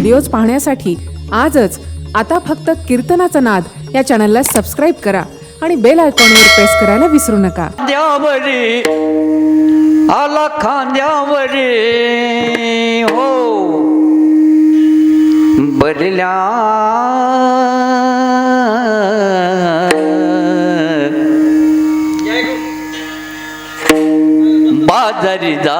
Videos पाहण्यासाठी आजच आता फक्त कीर्तनाचा नाद या चॅनलला सबस्क्राईब करा आणि बेल आयकॉनवर प्रेस करायला विसरू नका. खांद्यावरी आला खांद्यावरी हो. बरल्या बाजारी जा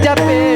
te apegar.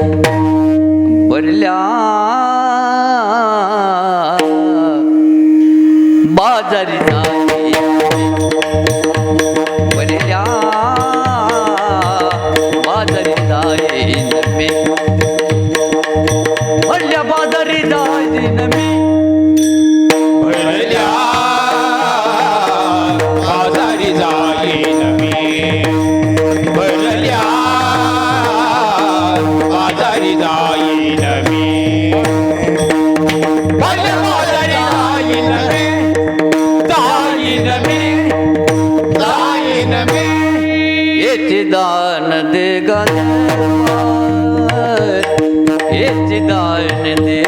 बरल्या बाजारी झाली बरल्या बाजारी जाई माघारी जाईन मी माघारी जाईन मी जाईन मी जाईन मी येची दान दे गंधर्व दान दे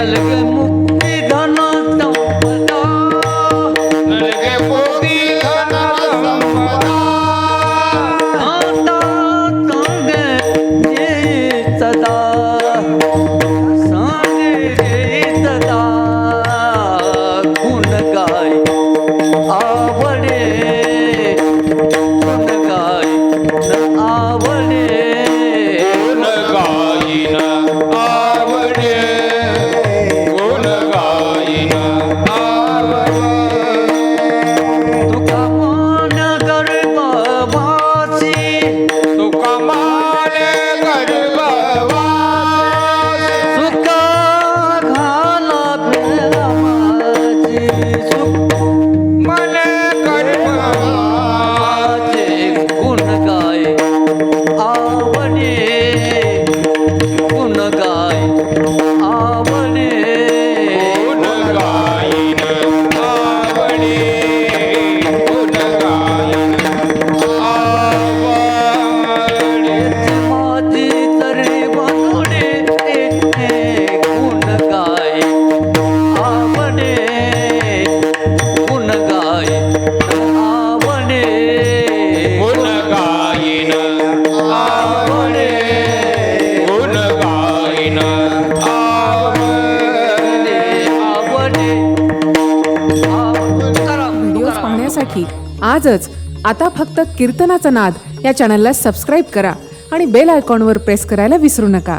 talaga आजच आता फक्त कीर्तनाचा नाद या चॅनलला सबस्क्राईब करा आणि बेल आयकॉनवर प्रेस करायला विसरू नका.